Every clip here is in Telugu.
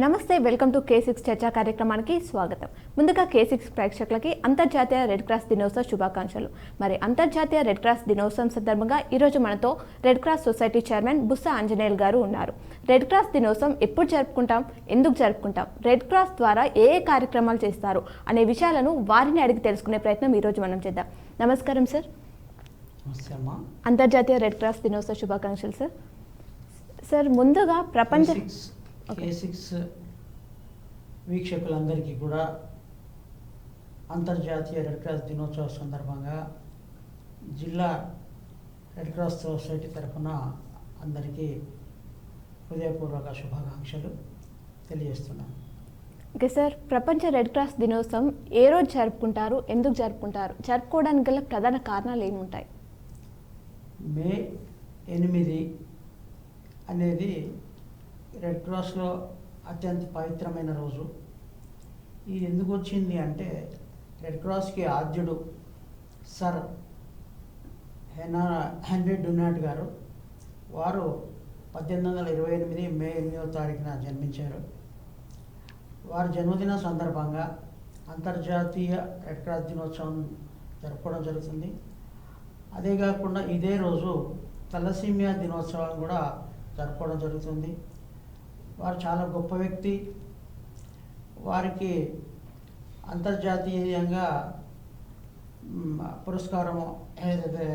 నమస్తే వెల్కమ్ టు కే సిక్స్ చర్చా కార్యక్రమానికి స్వాగతం. ముందుగా కే సిక్స్ ప్రేక్షకులకి అంతర్జాతీయ రెడ్ క్రాస్ దినోత్సవ శుభాకాంక్షలు. మరి అంతర్జాతీయ రెడ్ క్రాస్ దినోత్సవం సందర్భంగా ఈరోజు మనతో red cross society chairman Bussa Anjaneyulu garu ఉన్నారు. రెడ్ క్రాస్ దినోత్సవం ఎప్పుడు జరుపుకుంటాం? ఎందుకు జరుపుకుంటాం? రెడ్ క్రాస్ ద్వారా ఏ ఏ కార్యక్రమాలు చేస్తారు? అనే విషయాలను వారిని అడిగి తెలుసుకునే ప్రయత్నం ఈరోజు మనం చేద్దాం. నమస్కారం సార్. అంతర్జాతీయ రెడ్ క్రాస్ దినోత్సవ శుభాకాంక్షలు సార్. సార్ ముందుగా ప్రపంచ కే సిక్స్ వీక్షకులందరికీ కూడా అంతర్జాతీయ రెడ్ క్రాస్ దినోత్సవ సందర్భంగా జిల్లా రెడ్ క్రాస్ సొసైటీ తరఫున అందరికీ హృదయపూర్వక శుభాకాంక్షలు తెలియజేస్తున్నాను. ఓకే సార్ ప్రపంచ రెడ్ క్రాస్ దినోత్సవం ఏ రోజు జరుపుకుంటారు? ఎందుకు జరుపుకుంటారు? జరుపుకోవడానికి గల ప్రధాన కారణాలు ఏముంటాయి? మే ఎనిమిది అనేది రెడ్ క్రాస్లో అత్యంత పవిత్రమైన రోజు. ఇది ఎందుకు వచ్చింది అంటే రెడ్ క్రాస్కి ఆద్యుడు సర్ హెనా హెన్రీ డునాట్ గారు. వారు పద్దెనిమిది వందల ఇరవై ఎనిమిది మే ఎనిమిదవ తారీఖున జన్మించారు. వారి జన్మదిన సందర్భంగా అంతర్జాతీయ రెడ్ క్రాస్ దినోత్సవం జరుపుకోవడం జరుగుతుంది. అదే కాకుండా ఇదే రోజు తలసీమియా దినోత్సవం కూడా జరుపుకోవడం జరుగుతుంది. వారు చాలా గొప్ప వ్యక్తి. వారికి అంతర్జాతీయంగా పురస్కారం ఏదైతే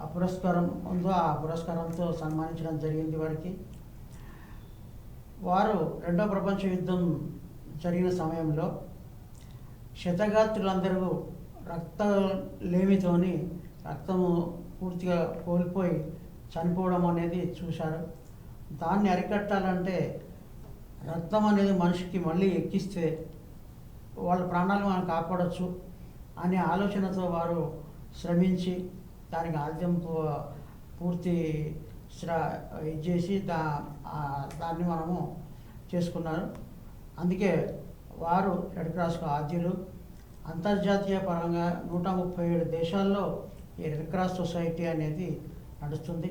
ఆ పురస్కారం ఉందో ఆ పురస్కారంతో సన్మానించడం జరిగింది వారికి. వారు రెండో ప్రపంచ యుద్ధం జరిగిన సమయంలో శతగాత్రులందరూ రక్త లేమితోని రక్తము పూర్తిగా కోల్పోయి చనిపోవడం అనేది చూశారు. దాన్ని అరికట్టాలంటే రక్తం అనేది మనిషికి మళ్ళీ ఎక్కిస్తే వాళ్ళ ప్రాణాలు మనం కాపాడవచ్చు అనే ఆలోచనతో వారు శ్రమించి దానికి ఆద్యం పూర్తి శ్ర ఇది చేసి దా దాన్ని మనము చేసుకున్నారు. అందుకే వారు రెడ్ క్రాస్కు ఆద్యులు. అంతర్జాతీయ పరంగా నూట ముప్పై ఏడు దేశాల్లో ఈ రెడ్ క్రాస్ సొసైటీ అనేది నడుస్తుంది.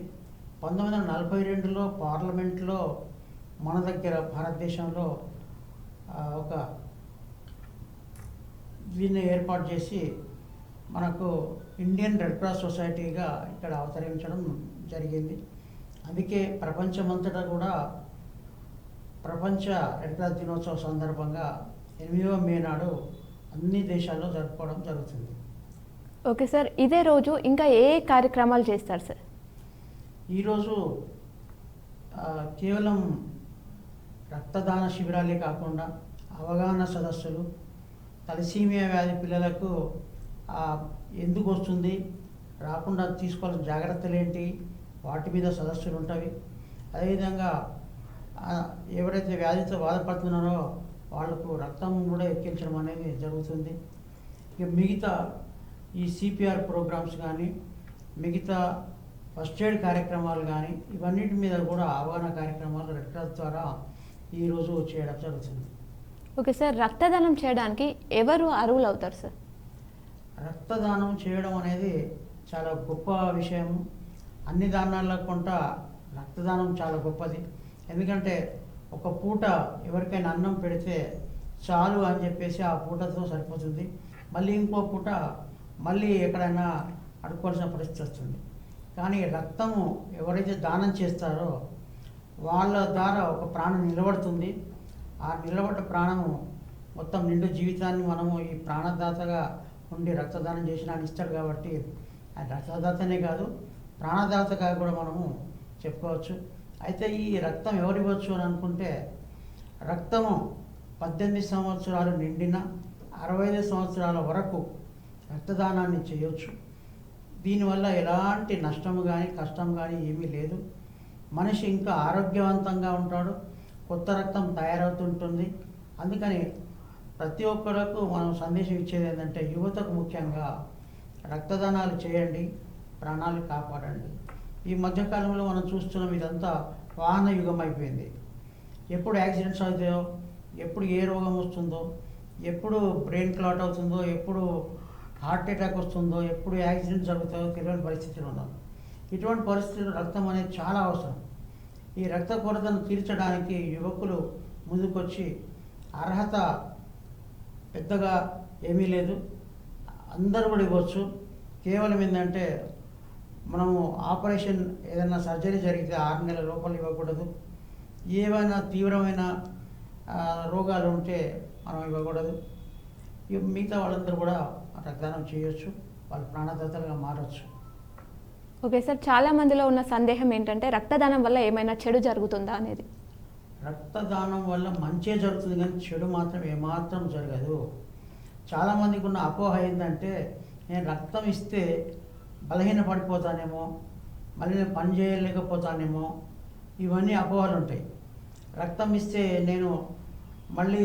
పంతొమ్మిది వందల నలభై రెండులో పార్లమెంట్లో మన దగ్గర భారతదేశంలో ఒక దీన్ని ఏర్పాటు చేసి మనకు ఇండియన్ రెడ్ క్రాస్ సొసైటీగా ఇక్కడ అవతరించడం జరిగింది. అందుకే ప్రపంచమంతటా కూడా ప్రపంచ రెడ్ క్రాస్ దినోత్సవ సందర్భంగా ఎనిమిదవ మే నాడు అన్ని దేశాల్లో జరుపుకోవడం జరుగుతుంది. ఓకే సార్ ఇదే రోజు ఇంకా ఏ కార్యక్రమాలు చేస్తారు సార్? ఈరోజు కేవలం రక్తదాన శిబిరాలే కాకుండా అవగాహన సదస్సులు తలసీమియా వ్యాధి పిల్లలకు ఎందుకు వస్తుంది రాకుండా తీసుకోవాల్సిన జాగ్రత్తలు ఏంటి వాటి మీద సదస్సులు ఉంటాయి. అదేవిధంగా ఎవరైతే వ్యాధితో బాధపడుతున్నారో వాళ్ళకు రక్తం కూడా ఎక్కించడం అనేది జరుగుతుంది. ఇక మిగతా ఈ సిపిఆర్ ప్రోగ్రామ్స్ కానీ మిగతా ఫస్ట్ ఎయిడ్ కార్యక్రమాలు కానీ ఇవన్నిటి మీద కూడా అవగాహన కార్యక్రమాలు రెడ్ క్రాస్ ద్వారా ఈరోజు చేయడం జరుగుతుంది. ఓకే సార్ రక్తదానం చేయడానికి ఎవరు అర్హులు అవుతారు సార్? రక్తదానం చేయడం అనేది చాలా గొప్ప విషయం. అన్ని దానాల్లో కొంట రక్తదానం చాలా గొప్పది. ఎందుకంటే ఒక పూట ఎవరికైనా అన్నం పెడితే చాలు అని చెప్పేసి ఆ పూటతో సరిపోతుంది. మళ్ళీ ఇంకో పూట మళ్ళీ ఎక్కడైనా అడుక్కోవాల్సిన పరిస్థితి వస్తుంది. కానీ రక్తము ఎవరైతే దానం చేస్తారో వాళ్ళ ద్వారా ఒక ప్రాణం నిలబడుతుంది. ఆ నిలబడ్డ ప్రాణము మొత్తం నిండు జీవితాన్ని మనము ఈ ప్రాణదాతగా ఉండి రక్తదానం చేసిన ఆయన ఇస్తాడు కాబట్టి ఆయన రక్తదాతనే కాదు ప్రాణదాతగా కూడా మనము చెప్పుకోవచ్చు. అయితే ఈ రక్తం ఎవరు అని అనుకుంటే రక్తము పద్దెనిమిది సంవత్సరాలు నిండిన అరవై ఐదు సంవత్సరాల వరకు రక్తదానాన్ని చేయొచ్చు. దీనివల్ల ఎలాంటి నష్టము కానీ కష్టం కానీ ఏమీ లేదు. మనిషి ఇంకా ఆరోగ్యవంతంగా ఉంటాడు. కొత్త రక్తం తయారవుతుంటుంది. అందుకని ప్రతి ఒక్కరకు మనం సందేశం ఇచ్చేది ఏంటంటే యువతకు ముఖ్యంగా రక్తదానాలు చేయండి ప్రాణాలు కాపాడండి. ఈ మధ్యకాలంలో మనం చూస్తున్నాం ఇదంతా వాహన యుగం అయిపోయింది. ఎప్పుడు యాక్సిడెంట్స్ అవుతాయో ఎప్పుడు ఏ రోగం వస్తుందో ఎప్పుడు బ్రెయిన్ క్లాట్ అవుతుందో ఎప్పుడు హార్ట్ అటాక్ వస్తుందో ఎప్పుడు యాక్సిడెంట్ జరుగుతాయో తెలియని పరిస్థితులు ఉన్నాం ఇటువంటి పరిస్థితుల్లో రక్తం అనేది చాలా అవసరం. ఈ రక్త కొరతను తీర్చడానికి యువకులు ముందుకొచ్చి అర్హత పెద్దగా ఏమీ లేదు. అందరూ కూడా ఇవ్వచ్చు. కేవలం ఏంటంటే మనము ఆపరేషన్ ఏదైనా సర్జరీ జరిగితే ఆరు నెలల లోపల ఇవ్వకూడదు. ఏవైనా తీవ్రమైన రోగాలు ఉంటే మనం ఇవ్వకూడదు. మిగతా వాళ్ళందరూ కూడా రక్తదానం చేయొచ్చు వాళ్ళు ప్రాణదాతలుగా మారచ్చు. ఓకే సార్ చాలా మందిలో ఉన్న సందేహం ఏంటంటే రక్తదానం వల్ల ఏమైనా చెడు జరుగుతుందా అనేది? రక్తదానం వల్ల మంచే జరుగుతుంది కానీ చెడు మాత్రం ఏమాత్రం జరగదు. చాలామందికి ఉన్న అపోహ ఏంటంటే నేను రక్తం ఇస్తే బలహీన పడిపోతానేమో మళ్ళీ నేను పని చేయలేకపోతానేమో ఇవన్నీ అపోహలు ఉంటాయి రక్తం ఇస్తే నేను మళ్ళీ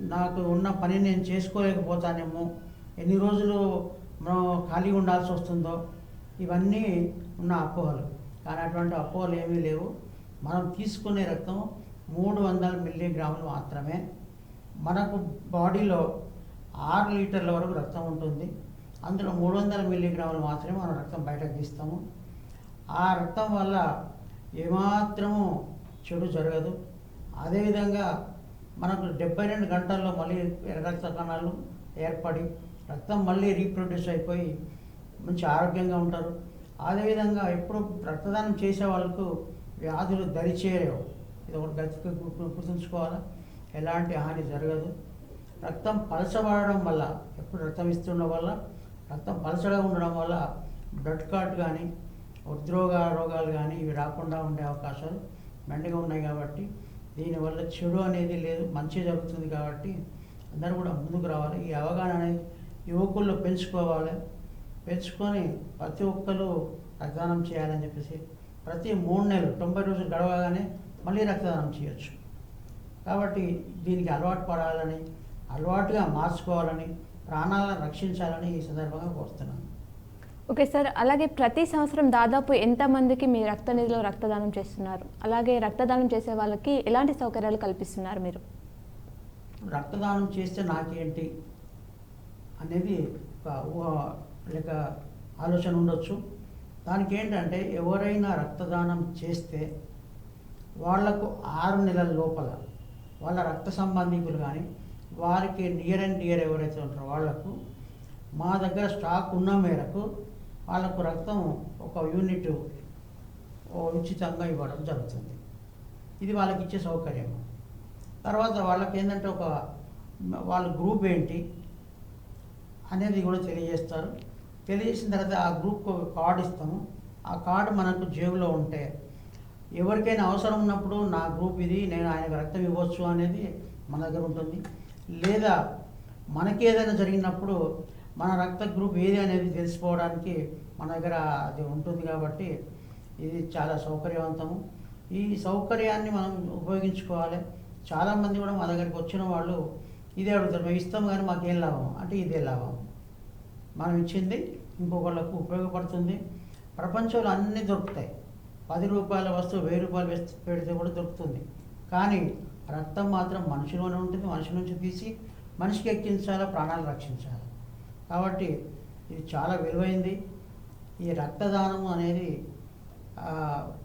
నాకు ఉన్న పని నేను చేసుకోలేకపోతానేమో. ఎన్ని రోజులు మనం ఖాళీ ఉండాల్సి వస్తుందో ఇవన్నీ ఉన్న అపోహలు. కానీ అటువంటి అపోహలు ఏమీ లేవు. మనం తీసుకునే రక్తం మూడు వందల మిల్లీగ్రాములు మాత్రమే. మనకు బాడీలో ఆరు లీటర్ల వరకు రక్తం ఉంటుంది. అందులో మూడు వందల మిల్లీగ్రాములు మాత్రమే మనం రక్తం బయటకు తీస్తాము. ఆ రక్తం వల్ల ఏమాత్రము చెడు జరగదు. అదేవిధంగా మనకు డెబ్బై రెండు గంటల్లో మళ్ళీ ఎర్ర కణాలు ఏర్పడి రక్తం మళ్ళీ రీప్రొడ్యూస్ అయిపోయి మంచి ఆరోగ్యంగా ఉంటారు. అదేవిధంగా ఎప్పుడు రక్తదానం చేసే వాళ్ళకు వ్యాధులు దరిచేయలేవు ఇది ఒకటి గతికి గుర్తుంచుకోవాలా? ఎలాంటి హాని జరగదు. రక్తం పలచబడడం వల్ల ఎప్పుడు రక్తం ఇస్తుండడం వల్ల రక్తం పలచగా ఉండడం వల్ల బ్లడ్ క్లాట్ కానీ ఉద్రోగ రోగాలు కానీ ఇవి రాకుండా ఉండే అవకాశాలు మెండుగా ఉన్నాయి కాబట్టి దీనివల్ల చెడు అనేది లేదు మంచి జరుగుతుంది కాబట్టి అందరూ కూడా ముందుకు రావాలి. ఈ అవగాహన అనేది యువకుల్లో పెంచుకోవాలి. పెంచుకొని ప్రతి ఒక్కరు రక్తదానం చేయాలని చెప్పేసి ప్రతి మూడు నెలలు తొంభై రోజులు గడవగానే మళ్ళీ రక్తదానం చేయొచ్చు. కాబట్టి దీనికి అలవాటు పడాలని అలవాటుగా మార్చుకోవాలని ప్రాణాలను రక్షించాలని ఈ సందర్భంగా కోరుతున్నాను. Okay sir. అలాగే ప్రతి సంవత్సరం దాదాపు ఎంతమందికి మీ రక్త నిధిలో రక్తదానం చేస్తున్నారు? అలాగే రక్తదానం చేసే వాళ్ళకి ఎలాంటి సౌకర్యాలు కల్పిస్తున్నారు మీరు? రక్తదానం చేస్తే నాకేంటి అనేది ఒక ఊహ లేక ఆలోచన ఉండొచ్చు. దానికి ఏంటంటే ఎవరైనా రక్తదానం చేస్తే వాళ్ళకు ఆరు నెలల లోపల వాళ్ళ రక్త సంబంధికులు కానీ వారికి నియర్ అండ్ డియర్ ఎవరైతే ఉంటారో వాళ్ళకు మా దగ్గర స్టాక్ ఉన్న మేరకు వాళ్ళకు రక్తం ఒక యూనిట్ ఉచితంగా ఇవ్వడం జరుగుతుంది. ఇది వాళ్ళకి ఇచ్చే సౌకర్యం. తర్వాత వాళ్ళకి ఏంటంటే ఒక వాళ్ళ గ్రూప్ ఏంటి అనేది కూడా తెలియజేస్తారు. తెలియజేసిన తర్వాత ఆ గ్రూప్కి ఒక కార్డు ఇస్తాము. ఆ కార్డు మనకు జేబులో ఉంటే ఎవరికైనా అవసరం ఉన్నప్పుడు నా గ్రూప్ ఇది నేను ఆయనకు రక్తం ఇవ్వచ్చు అనేది మన దగ్గర ఉంటుంది. లేదా మనకి ఏదైనా జరిగినప్పుడు మన రక్త గ్రూప్ ఏది అనేది తెలుసుకోవడానికి మన దగ్గర అది ఉంటుంది కాబట్టి ఇది చాలా సౌకర్యవంతము. ఈ సౌకర్యాన్ని మనం ఉపయోగించుకోవాలి. చాలామంది కూడా మా దగ్గరికి వచ్చిన వాళ్ళు ఇదే అడుగుతారు మేము ఇస్తాం కానీ మాకేం లాభం? అంటే ఇదే లాభం. మనం ఇచ్చింది ఇంకొకళ్ళకు ఉపయోగపడుతుంది. ప్రపంచంలో అన్నీ దొరుకుతాయి. పది రూపాయల వస్తువు వెయ్యి రూపాయలు వేస్తే పెడితే కూడా దొరుకుతుంది. కానీ రక్తం మాత్రం మనిషిలోనే ఉంటుంది మనిషి నుంచి తీసి మనిషికి ఎక్కించాలా ప్రాణాలు రక్షించాలి? కాబట్టి ఇది చాలా విలువైంది. ఈ రక్తదానము అనేది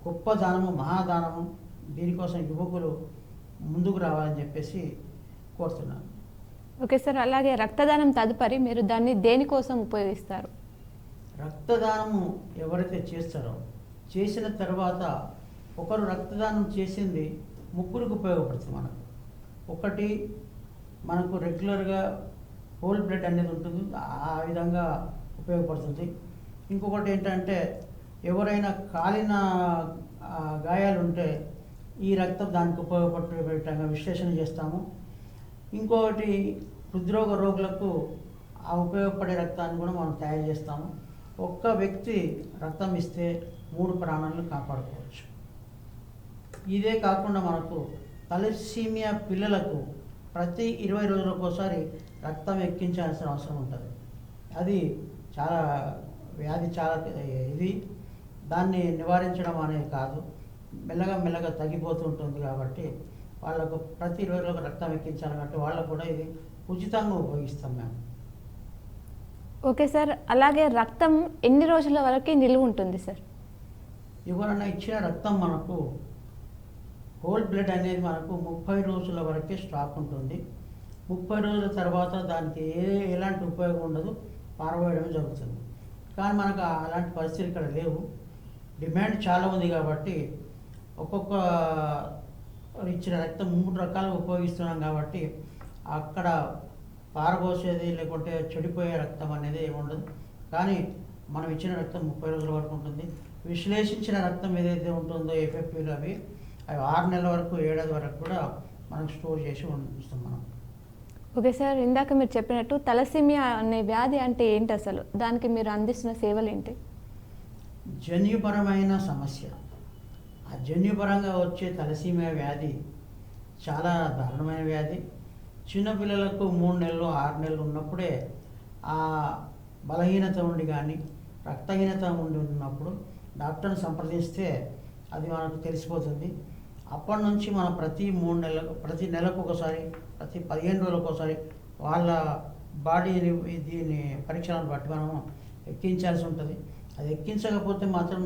గొప్ప దానము మహాదానము. దీనికోసం యువకులు ముందుకు రావాలని చెప్పేసి కోరుతున్నాను. ఓకే సార్ అలాగే రక్తదానం తదుపరి మీరు దాన్ని దేనికోసం ఉపయోగిస్తారు? రక్తదానము ఎవరైతే చేస్తారో చేసిన తర్వాత ఒకరు రక్తదానం చేసింది ముగ్గురికి ఉపయోగపడుతుంది మనకు. ఒకటి మనకు రెగ్యులర్గా హోల్ బ్లడ్ అనేది ఉంటుంది. ఆ విధంగా ఉపయోగపడుతుంది. ఇంకొకటి ఏంటంటే ఎవరైనా కాలిన గాయాలు ఉంటే ఈ రక్తం దానికి ఉపయోగపడే విధంగా విశ్లేషణ చేస్తాము. ఇంకొకటి హృద్రోగ రోగులకు ఆ ఉపయోగపడే రక్తాన్ని కూడా మనం తయారు చేస్తాము. ఒక్క వ్యక్తి రక్తం ఇస్తే మూడు ప్రాణాలను కాపాడుకోవచ్చు. ఇదే కాకుండా మనకు తలసీమియా పిల్లలకు ప్రతి ఇరవై రోజులకోసారి రక్తం ఎక్కించాల్సిన అవసరం ఉంటుంది. అది చాలా వ్యాధి చాలా ఇది. దాన్ని నివారించడం అనేది కాదు. మెల్లగా మెల్లగా తగ్గిపోతుంటుంది కాబట్టి వాళ్ళకు ప్రతి ఇరవై రోజులకు రక్తం ఎక్కించాలి కాబట్టి వాళ్ళకు కూడా ఇది ఉచితంగా ఉపయోగిస్తాం మేము. Okay sir. అలాగే రక్తం ఎన్ని రోజుల వరకు నిలువ ఉంటుంది సార్? ఎవరైనా ఇచ్చిన రక్తం మనకు హోల్ బ్లడ్ అనేది మనకు ముప్పై రోజుల వరకే స్టాక్ ఉంటుంది. ముప్పై రోజుల తర్వాత దానికి ఏ ఎలాంటి ఉపయోగం ఉండదు పారవేయడం జరుగుతుంది. కానీ మనకు అలాంటి పరిస్థితులు ఇక్కడ లేవు. డిమాండ్ చాలా ఉంది కాబట్టి ఒక్కొక్క ఇచ్చిన రక్తం మూడు రకాలు ఉపయోగిస్తున్నాం కాబట్టి అక్కడ పారబోసేది లేకుంటే చెడిపోయే రక్తం అనేది ఏమి ఉండదు. కానీ మనం ఇచ్చిన రక్తం ముప్పై రోజుల వరకు ఉంటుంది. విశ్లేషించిన రక్తం ఏదైతే ఉంటుందో ఎఫ్ఎఫ్పిలు అవి అవి ఆరు నెలల వరకు ఏడాది వరకు కూడా మనం స్టోర్ చేసి ఉంచుతాం మనం. ఓకే సార్ ఇందాక మీరు చెప్పినట్టు తలసీమియా అనే వ్యాధి అంటే ఏంటి అసలు? దానికి మీరు అందిస్తున్న సేవలు ఏంటి? జన్యుపరమైన సమస్య. ఆ జన్యుపరంగా వచ్చే తలసీమియా వ్యాధి చాలా దారుణమైన వ్యాధి. చిన్నపిల్లలకు మూడు నెలలు ఆరు నెలలు ఉన్నప్పుడే ఆ బలహీనత ఉండి కానీ రక్తహీనత ఉండి ఉన్నప్పుడు డాక్టర్ని సంప్రదిస్తే అది మనకు తెలిసిపోతుంది. అప్పటి నుంచి మనం ప్రతి మూడు నెలలకు ప్రతి నెలకు ఒకసారి ప్రతి పదిహేను రోజులకు ఒకసారి వాళ్ళ బాడీని దీని పరీక్షలను బట్టి మనం ఎక్కించాల్సి ఉంటుంది. అది ఎక్కించకపోతే మాత్రం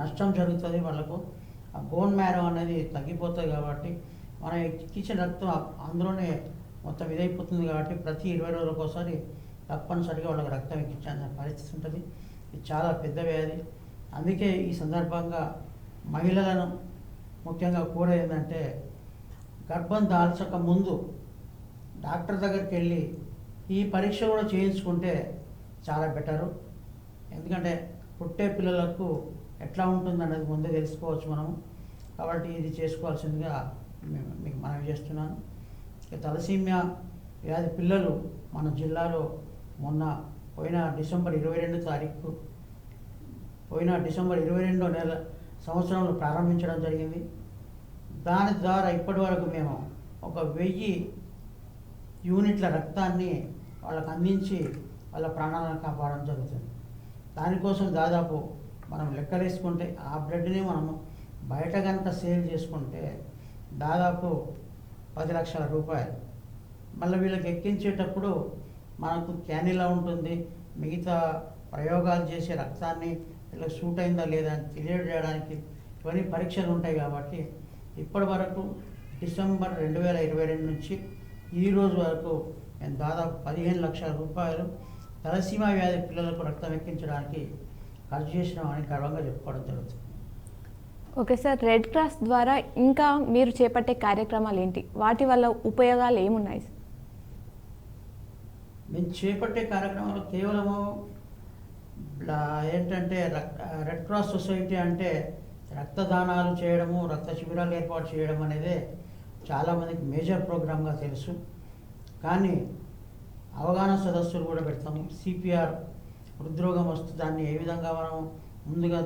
నష్టం జరుగుతుంది వాళ్ళకు. ఆ బోన్ మ్యారో అనేది తగ్గిపోతుంది కాబట్టి మనం ఎక్కించిన రక్తం అందులోనే మొత్తం ఇదైపోతుంది కాబట్టి ప్రతి ఇరవై రోజులకు ఒకసారి తప్పనిసరిగా వాళ్ళకి రక్తం ఎక్కించాల్సిన పరిస్థితి ఉంటుంది. ఇది చాలా పెద్ద వ్యాధి. అందుకే ఈ సందర్భంగా మహిళలను ముఖ్యంగా కూడా ఏంటంటే గర్భం దాల్చక ముందు డాక్టర్ దగ్గరికి వెళ్ళి ఈ పరీక్ష కూడా చేయించుకుంటే చాలా బెటరు. ఎందుకంటే పుట్టే పిల్లలకు ఎట్లా ఉంటుంది అనేది ముందే తెలుసుకోవచ్చు మనము. కాబట్టి ఇది చేసుకోవాల్సిందిగా మేము మీకు మనవి చేస్తున్నాను. ఇక తలసీమియా వ్యాధి పిల్లలు మన జిల్లాలో మొన్న పోయిన డిసెంబర్ ఇరవై రెండు తారీఖు పోయిన డిసెంబర్ ఇరవై రెండో నెల సంవత్సరంలో ప్రారంభించడం జరిగింది. దాని ద్వారా ఇప్పటి వరకు మేము ఒక వెయ్యి యూనిట్ల రక్తాన్ని వాళ్ళకు అందించి వాళ్ళ ప్రాణాలను కాపాడడం జరుగుతుంది. దానికోసం దాదాపు మనం లెక్కలేసుకుంటే ఆ బ్లడ్ని మనము బయట కనుక సేల్ చేసుకుంటే దాదాపు పది లక్షల రూపాయలు. మళ్ళీ వీళ్ళకి ఎక్కించేటప్పుడు మనకు క్యానిలా ఉంటుంది. మిగతా ప్రయోగాలు చేసే రక్తాన్ని వీళ్ళకి సూట్ అయిందా లేదా అని తెలియజేయడానికి ఇవన్నీ పరీక్షలు ఉంటాయి కాబట్టి ఇప్పటి వరకు డిసెంబర్ రెండు వేల ఇరవై రెండు నుంచి ఈ రోజు వరకు మేము దాదాపు పదిహేను లక్షల రూపాయలు తలసీమా వ్యాధి పిల్లలకు రక్తం ఎక్కించడానికి ఖర్చు చేసినామని గర్వంగా చెప్పుకోవడం జరుగుతుంది. ఓకే సార్ రెడ్ క్రాస్ ద్వారా ఇంకా మీరు చేపట్టే కార్యక్రమాలు ఏంటి? వాటి వల్ల ఉపయోగాలు ఏమున్నాయి మేము చేపట్టే కార్యక్రమాలు కేవలము ఏంటంటే రక్- రెడ్ క్రాస్ సొసైటీ అంటే రక్తదానాలు చేయడము రక్త శిబిరాలు ఏర్పాటు చేయడం అనేది చాలామందికి మేజర్ ప్రోగ్రామ్గా తెలుసు. కానీ అవగాహన సదస్సులు కూడా పెడతాము. సిపిఆర్ హృద్రోగం వస్తే దాన్ని ఏ విధంగా మనం ముందుగా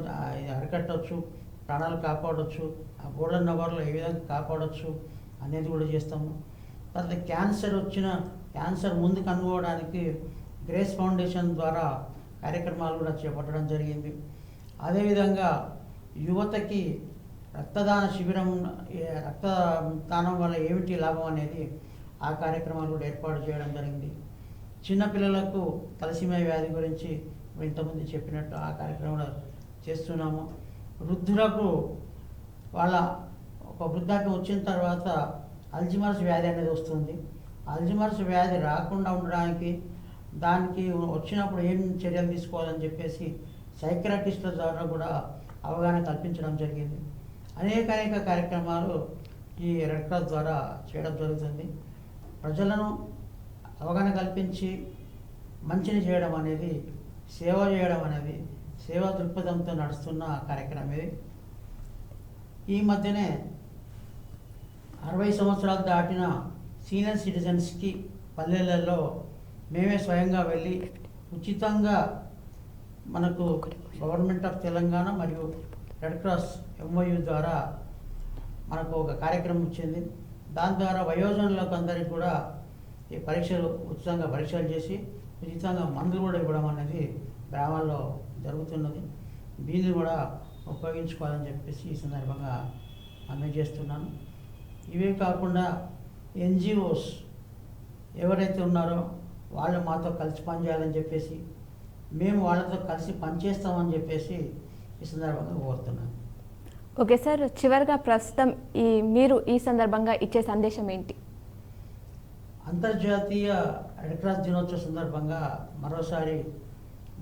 అరికట్టవచ్చు ప్రాణాలు కాపాడవచ్చు ఆ గోల్డెన్ అవర్లో ఏ విధంగా కాపాడవచ్చు అనేది కూడా చేస్తాము. తర్వాత క్యాన్సర్ వచ్చిన క్యాన్సర్ ముందు కనుగోవడానికి గ్రేస్ ఫౌండేషన్ ద్వారా కార్యక్రమాలు కూడా చేపట్టడం జరిగింది. అదేవిధంగా యువతకి రక్తదాన శిబిరం రక్తదానం వల్ల ఏమిటి లాభం అనేది ఆ కార్యక్రమాలు కూడా ఏర్పాటు చేయడం జరిగింది. చిన్నపిల్లలకు తలసీమా వ్యాధి గురించి ఇంతకుముందు చెప్పినట్టు ఆ కార్యక్రమాలు చేస్తున్నాము. వృద్ధులకు వాళ్ళ ఒక వృద్ధాప్యం వచ్చిన తర్వాత అల్జిమర్స్ వ్యాధి అనేది వస్తుంది. అల్జిమర్స్ వ్యాధి రాకుండా ఉండడానికి దానికి వచ్చినప్పుడు ఏం చర్యలు తీసుకోవాలని చెప్పేసి సైక్రటిస్టుల ద్వారా కూడా అవగాహన కల్పించడం జరిగింది. అనేక అనేక కార్యక్రమాలు ఈ రెడ్ క్రాస్ ద్వారా చేయడం జరుగుతుంది. ప్రజలను అవగాహన కల్పించి మంచిని చేయడం అనేది సేవ చేయడం అనేది సేవా దృక్పథంతో నడుస్తున్న కార్యక్రమం ఇది. ఈ మధ్యనే అరవై సంవత్సరాలు దాటిన సీనియర్ సిటిజన్స్కి పల్లెలలో మేమే స్వయంగా వెళ్ళి ఉచితంగా మనకు గవర్నమెంట్ ఆఫ్ తెలంగాణ మరియు రెడ్ క్రాస్ ఎంఓయు ద్వారా మనకు ఒక కార్యక్రమం వచ్చింది. దాని ద్వారా వయోజనులకు అందరికీ కూడా ఈ పరీక్షలు ఉచితంగా పరీక్షలు చేసి ఉచితంగా మందులు కూడా ఇవ్వడం అనేది గ్రామాల్లో జరుగుతున్నది. దీన్ని కూడా ఉపయోగించుకోవాలని చెప్పేసి ఈ సందర్భంగా అందజేస్తున్నాను. ఇవే కాకుండా ఎన్జిఓస్ ఎవరైతే ఉన్నారో వాళ్ళు మాతో కలిసి పనిచేయాలని చెప్పేసి మేము వాళ్ళతో కలిసి పనిచేస్తామని చెప్పేసి ఈ సందర్భంగా కోరుతున్నాను. ఓకే సార్ చివరిగా ప్రస్తుతం ఈ మీరు ఈ సందర్భంగా ఇచ్చే సందేశం ఏంటి? అంతర్జాతీయ రెడ్ క్రాస్ దినోత్సవ సందర్భంగా మరోసారి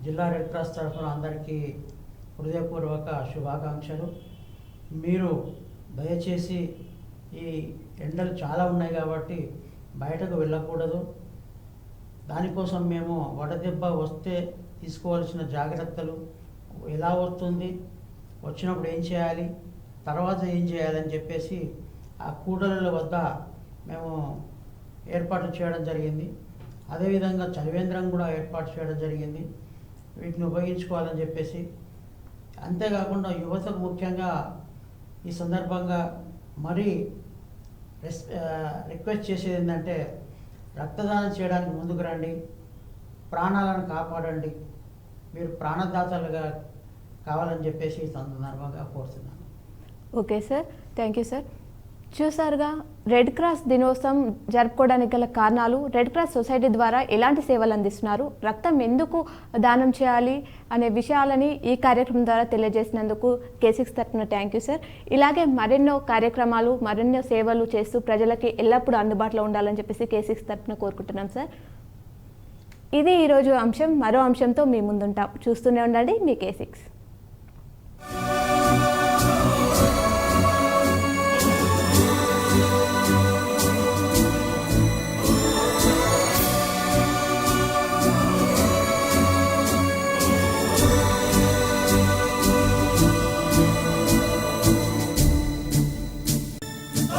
జిల్లా రెడ్ క్రాస్ తరఫున అందరికీ హృదయపూర్వక శుభాకాంక్షలు. మీరు దయచేసి ఈ ఎండలు చాలా ఉన్నాయి కాబట్టి బయటకు వెళ్ళకూడదు. దానికోసం మేము వడదెబ్బ వస్తే తీసుకోవాల్సిన జాగ్రత్తలు ఎలా వస్తుంది? వచ్చినప్పుడు ఏం చేయాలి? తర్వాత ఏం చేయాలని చెప్పేసి ఆ కూడల వద్ద మేము ఏర్పాటు చేయడం జరిగింది. అదేవిధంగా చలివేంద్రం కూడా ఏర్పాటు చేయడం జరిగింది. వీటిని ఉపయోగించుకోవాలని చెప్పేసి. అంతేకాకుండా యువతకు ముఖ్యంగా ఈ సందర్భంగా మరీ రెస్ రిక్వెస్ట్ చేసేది ఏంటంటే రక్తదానం చేయడానికి ముందుకు రండి. ప్రాణాలను కాపాడండి. మీరు ప్రాణదాతలుగా కావాలని చెప్పేసి సందర్భంగా కోరుతున్నాను okay sir thank you sir చూసారుగా రెడ్ క్రాస్ దినోత్సవం జరుపుకోవడానికి గల కారణాలు రెడ్ క్రాస్ సొసైటీ ద్వారా ఎలాంటి సేవలు అందిస్తున్నారు రక్తం ఎందుకు దానం చేయాలి అనే విషయాలని ఈ కార్యక్రమం ద్వారా తెలియజేసినందుకు కేసిక్స్ తరఫున థ్యాంక్ యూ సార్ ఇలాగే మరెన్నో కార్యక్రమాలు మరెన్నో సేవలు చేస్తూ ప్రజలకి ఎల్లప్పుడూ అందుబాటులో ఉండాలని చెప్పేసి కేసిక్స్ తరఫున కోరుకుంటున్నాం సార్ ఇది ఈరోజు అంశం. మరో అంశంతో మీ ముందుంటాం. చూస్తూనే ఉండండి మీ కేసిక్స్